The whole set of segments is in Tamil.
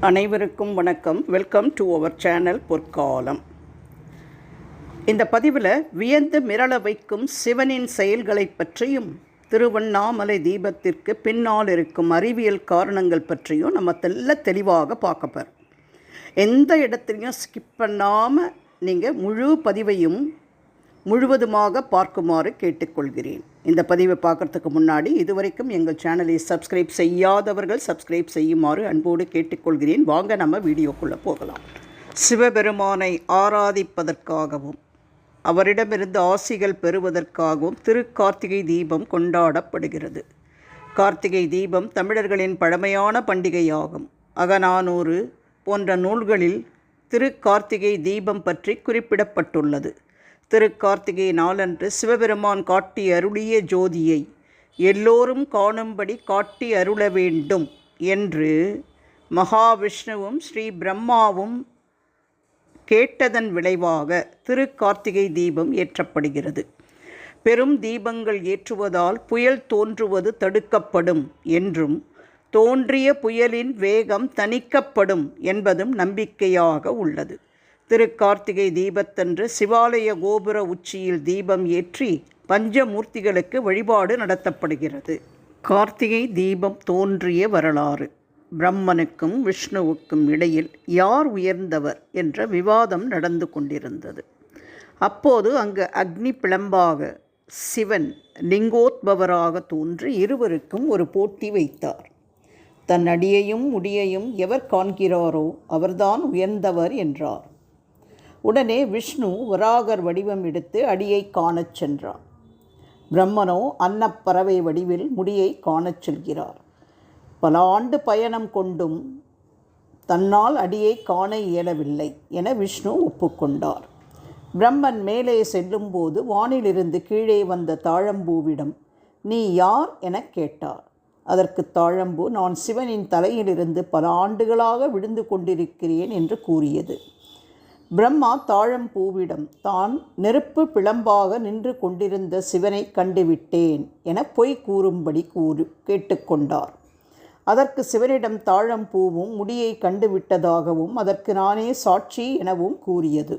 அனைவருக்கும் வணக்கம். வெல்கம் டு அவர் சேனல் பொற்காலம். இந்த பதிவில் வியந்து மிரள வைக்கும் சிவனின் செயல்களைப் பற்றியும் திருவண்ணாமலை தீபத்திற்கு பின்னால் இருக்கும் அறிவியல் காரணங்கள் பற்றியும் நம்ம தெல்ல தெளிவாக பார்க்க போகிறோம் எந்த இடத்துலையும் ஸ்கிப் பண்ணாமல் நீங்கள் முழு பதிவையும் முழுவதுமாக பார்க்குமாறு கேட்டுக்கொள்கிறேன். இந்த பதிவை பார்க்குறதுக்கு முன்னாடி இதுவரைக்கும் எங்கள் சேனலை சப்ஸ்கிரைப் செய்யாதவர்கள் சப்ஸ்கிரைப் செய்யுமாறு அன்போடு கேட்டுக்கொள்கிறேன். வாங்க நம்ம வீடியோக்குள்ளே போகலாம். சிவபெருமானை ஆராதிப்பதற்காகவும் அவரிடமிருந்து ஆசிகள் பெறுவதற்காகவும் திரு கார்த்திகை தீபம் கொண்டாடப்படுகிறது. கார்த்திகை தீபம் தமிழர்களின் பழமையான பண்டிகையாகும். அகநானூறு போன்ற நூல்களில் திரு கார்த்திகை தீபம் பற்றி குறிப்பிடப்பட்டுள்ளது. திரு கார்த்திகை நாளன்று சிவபெருமான் காட்டி அருளிய ஜோதியை எல்லோரும் காணும்படி காட்டி அருள வேண்டும் என்று மகாவிஷ்ணுவும் ஸ்ரீ பிரம்மாவும் கேட்டதன் விளைவாக திரு கார்த்திகை தீபம் ஏற்றப்படுகிறது. பெரும் தீபங்கள் ஏற்றுவதால் புயல் தோன்றுவது தடுக்கப்படும் என்றும் தோன்றிய புயலின் வேகம் தணிக்கப்படும் என்பதும் நம்பிக்கையாக உள்ளது. திரு கார்த்திகை தீபத்தன்று சிவாலய கோபுர உச்சியில் தீபம் ஏற்றி பஞ்சமூர்த்திகளுக்கு வழிபாடு நடத்தப்படுகிறது. கார்த்திகை தீபம் தோன்றிய வரலாறு. பிரம்மனுக்கும் விஷ்ணுவுக்கும் இடையில் யார் உயர்ந்தவர் என்ற விவாதம் நடந்து கொண்டிருந்தது. அப்போது அங்கு அக்னி பிளம்பாக சிவன் லிங்கோத்பவராக தோன்றி இருவருக்கும் ஒரு போட்டி வைத்தார். தன் அடியையும் முடியையும் எவர் காண்கிறாரோ அவர்தான் உயர்ந்தவர் என்றார். உடனே விஷ்ணு வராகர் வடிவம் எடுத்து அடியை காணச் சென்றார் பிரம்மனோ அன்னப்பறவை வடிவில் முடியை காணச் செல்கிறார். பல ஆண்டு பயணம் கொண்டும் தன்னால் அடியை காண இயலவில்லை என விஷ்ணு ஒப்புக்கொண்டார். பிரம்மன் மேலே செல்லும்போது வானிலிருந்து கீழே வந்த தாழம்பூவிடம் நீ யார்? எனக் கேட்டார். அதற்கு தாழம்பூ நான் சிவனின் தலையிலிருந்து பல ஆண்டுகளாக விழுந்து கொண்டிருக்கிறேன் என்று கூறியது. பிரம்மா தாழம் பூவிடம் தான் நெருப்பு பிளம்பாக நின்று கொண்டிருந்த சிவனை கண்டுவிட்டேன் என பொய் கூறும்படி கூறு கேட்டுக்கொண்டார். அதற்கு சிவனிடம் தாழம்பூவும் முடியை கண்டுவிட்டதாகவும் அதற்கு நானே சாட்சி எனவும் கூறியது.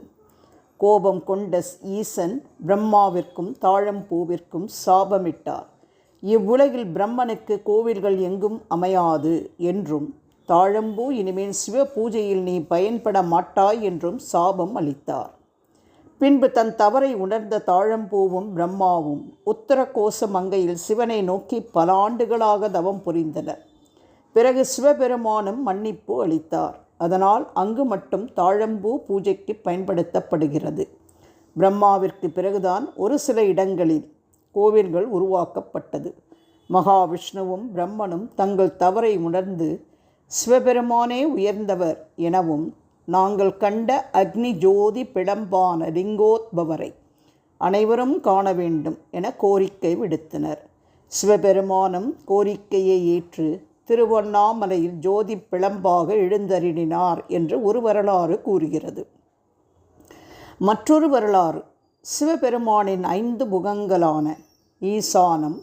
கோபம் கொண்ட ஈசன் பிரம்மாவிற்கும் தாழம்பூவிற்கும் சாபமிட்டார். இவ்வுலகில் பிரம்மனுக்கு கோவில்கள் எங்கும் அமையாது என்றும் தாழம்பூ இனிமேல் சிவ பூஜையில் நீ பயன்பட மாட்டாய் என்றும் சாபம் அளித்தார். பின்பு தன் தவறை உணர்ந்த தாழம்பூவும் பிரம்மாவும் உத்தர கோச மங்கையில் சிவனை நோக்கி பல ஆண்டுகளாக தவம் புரிந்தனர். பிறகு சிவபெருமானும் மன்னிப்பு அளித்தார். அதனால் அங்கு மட்டும் தாழம்பூ பூஜைக்கு பயன்படுத்தப்படுகிறது. பிரம்மாவிற்கு பிறகுதான் ஒரு சில இடங்களில் கோவில்கள் உருவாக்கப்பட்டது. மகாவிஷ்ணுவும் பிரம்மனும் தங்கள் தவறை உணர்ந்து சிவபெருமானே உயர்ந்தவர் எனவும் நாங்கள் கண்ட அக்னி ஜோதி பிளம்பான லிங்கோத்பவரை அனைவரும் காண வேண்டும் என கோரிக்கை விடுத்தனர். சிவபெருமானும் கோரிக்கையை ஏற்று திருவண்ணாமலையில் ஜோதி பிளம்பாக எழுந்தருளினார் என்று ஒரு வரலாறு கூறுகிறது. மற்றொரு வரலாறு சிவபெருமானின் ஐந்து முகங்களான ஈசானம்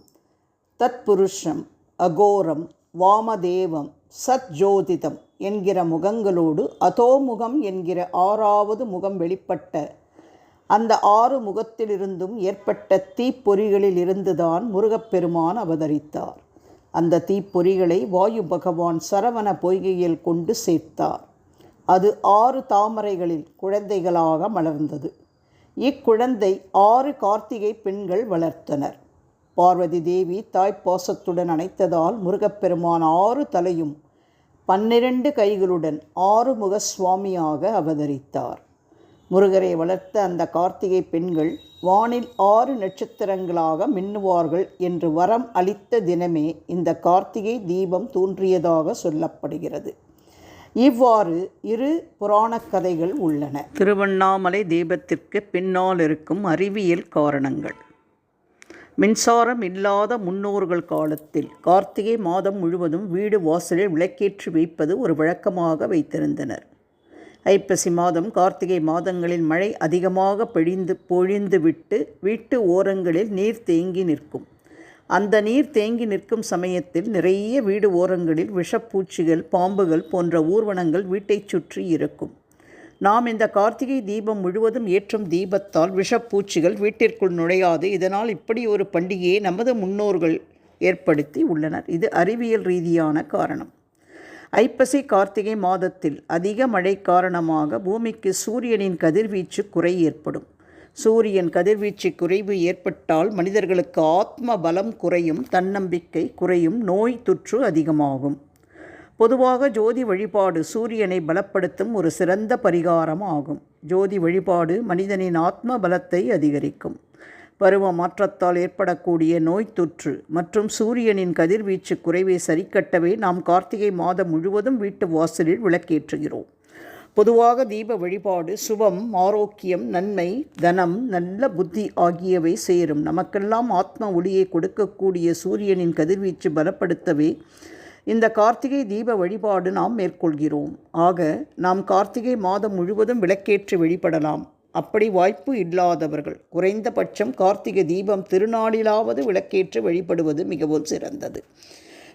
தத்புருஷம் அகோரம் வாமதேவம் சத்ஜோதிதம் என்கிற முகங்களோடு அதோமுகம் என்கிற ஆறாவது முகம் வெளிப்பட்ட அந்த ஆறு முகத்திலிருந்தும் ஏற்பட்ட தீப்பொறிகளில் இருந்துதான் முருகப்பெருமான் அவதரித்தார். அந்த தீப்பொறிகளை வாயு பகவான் சரவண பொய்கையில் கொண்டு சேர்த்தார். அது ஆறு தாமரைகளில் குழந்தைகளாக மலர்ந்தது. இக்குழந்தை ஆறு கார்த்திகை பெண்கள் வளர்த்தனர். பார்வதி தேவி தாய்ப்பாசத்துடன் அணைத்ததால் முருகப்பெருமான் ஆறு தலையும் பன்னிரண்டு கைகளுடன் ஆறுமுக சுவாமியாக அவதரித்தார். முருகரை வளர்த்த அந்த கார்த்திகை பெண்கள் வானில் ஆறு நட்சத்திரங்களாக மின்னுவார்கள் என்று வரம் அளித்த தினமே இந்த கார்த்திகை தீபம் தோன்றியதாக சொல்லப்படுகிறது. இவ்வாறு இரு புராணக் கதைகள் உள்ளன. திருவண்ணாமலை தீபத்திற்கு பின்னால் இருக்கும் அறிவியல் காரணங்கள். மின்சாரம் இல்லாத முன்னோர்கள் காலத்தில் கார்த்திகை மாதம் முழுவதும் வீடு வாசலில் விளக்கேற்றி வைப்பது ஒரு வழக்கமாக வைத்திருந்தனர். ஐப்பசி மாதம் கார்த்திகை மாதங்களில் மழை அதிகமாக பொழிந்து பொழிந்து விட்டு வீட்டு ஓரங்களில் நீர் தேங்கி நிற்கும். அந்த நீர் தேங்கி நிற்கும் சமயத்தில் நிறைய வீடு ஓரங்களில் விஷப்பூச்சிகள் பாம்புகள் போன்ற ஊர்வனங்கள் வீட்டைச் சுற்றி இருக்கும். நாம் இந்த கார்த்திகை தீபம் முழுவதும் ஏற்றும் தீபத்தால் விஷப்பூச்சிகள் வீட்டிற்குள் நுழையாது. இதனால் இப்படி ஒரு பண்டிகையை நமது முன்னோர்கள் ஏற்படுத்தி உள்ளனர். இது அறிவியல் ரீதியான காரணம். ஐப்பசி கார்த்திகை மாதத்தில் அதிக மழை காரணமாக பூமிக்கு சூரியனின் கதிர்வீச்சு குறை ஏற்படும். சூரியன் கதிர்வீச்சு குறைவு ஏற்பட்டால் மனிதர்களுக்கு ஆத்ம பலம் குறையும் தன்னம்பிக்கை குறையும் நோய் தொற்று அதிகமாகும். பொதுவாக ஜோதி வழிபாடு சூரியனை பலப்படுத்தும் ஒரு சிறந்த பரிகாரம் ஆகும். ஜோதி வழிபாடு மனிதனின் ஆத்ம பலத்தை அதிகரிக்கும். பருவ மாற்றத்தால் ஏற்படக்கூடிய நோய் தொற்று மற்றும் சூரியனின் கதிர்வீச்சு குறைவை சரிக்கட்டவே நாம் கார்த்திகை மாதம் முழுவதும் வீட்டு வாசலில் விளக்கேற்றுகிறோம். பொதுவாக தீப வழிபாடு சுபம் ஆரோக்கியம் நன்மை தனம் நல்ல புத்தி ஆகியவை சேரும். நமக்கெல்லாம் ஆத்ம ஒளியை கொடுக்கக்கூடிய சூரியனின் கதிர்வீச்சு பலப்படுத்தவே இந்த கார்த்திகை தீப வழிபாடு நாம் மேற்கொள்கிறோம். ஆக நாம் கார்த்திகை மாதம் முழுவதும் விளக்கேற்று வழிபடலாம் அப்படி வாய்ப்பு இல்லாதவர்கள் குறைந்தபட்சம் கார்த்திகை தீபம் திருநாளிலாவது விளக்கேற்று வழிபடுவது மிகவும் சிறந்தது.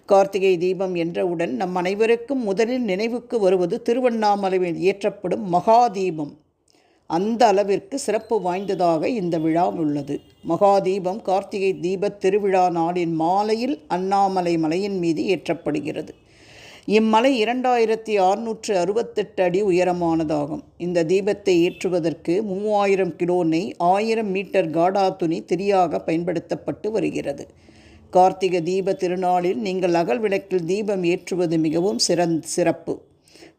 கார்த்திகை தீபம் என்றவுடன் நம் அனைவருக்கும் முதலில் நினைவுக்கு வருவது திருவண்ணாமலையில் இயற்றப்படும் மகாதீபம். அந்த அளவிற்கு சிறப்பு வாய்ந்ததாக இந்த விழா உள்ளது. மகாதீபம் கார்த்திகை தீபத் திருவிழா நாளின் மாலையில் அண்ணாமலை மலையின் மீது ஏற்றப்படுகிறது. இம்மலை இரண்டாயிரத்தி அறுநூற்று அறுபத்தெட்டு அடி உயரமானதாகும். இந்த தீபத்தை ஏற்றுவதற்கு மூவாயிரம் கிலோ நெய் ஆயிரம் மீட்டர் காடா துணி திரியாக பயன்படுத்தப்பட்டு வருகிறது. கார்த்திகை தீப திருநாளில் நீங்கள் அகல் விளக்கில் தீபம் ஏற்றுவது மிகவும் சிறந் சிறப்பு.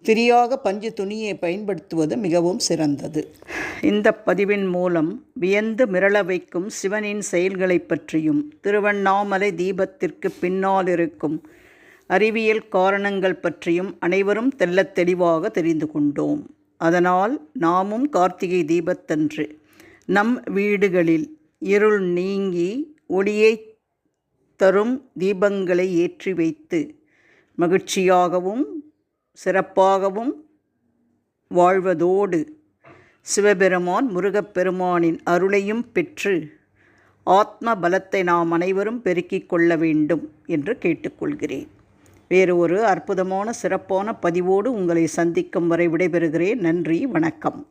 திரியாக பஞ்சு துணியை பயன்படுத்துவது மிகவும் சிறந்தது. இந்த பதிவின் மூலம் வியந்து மிரள வைக்கும் சிவனின் செயல்களை பற்றியும் திருவண்ணாமலை தீபத்திற்கு பின்னால் இருக்கும் அறிவியல் காரணங்கள் பற்றியும் அனைவரும் தெள்ளத் தெளிவாக தெரிந்து கொண்டோம். அதனால் நாமும் கார்த்திகை தீபத்தன்று நம் வீடுகளில் இருள் நீங்கி ஒளியை தரும் தீபங்களை ஏற்றி வைத்து மகிழ்ச்சியாகவும் சிறப்பாகவும் வாழ்வதோடு சிவபெருமான் முருகப்பெருமானின் அருளையும் பெற்று ஆத்ம பலத்தை நாம் அனைவரும் பெருக்கிக் கொள்ள வேண்டும் என்று கேட்டுக்கொள்கிறேன். வேறு ஒரு அற்புதமான சிறப்பான பதிவோடு உங்களை சந்திக்கும் வரை விடைபெறுகிறேன். நன்றி வணக்கம்.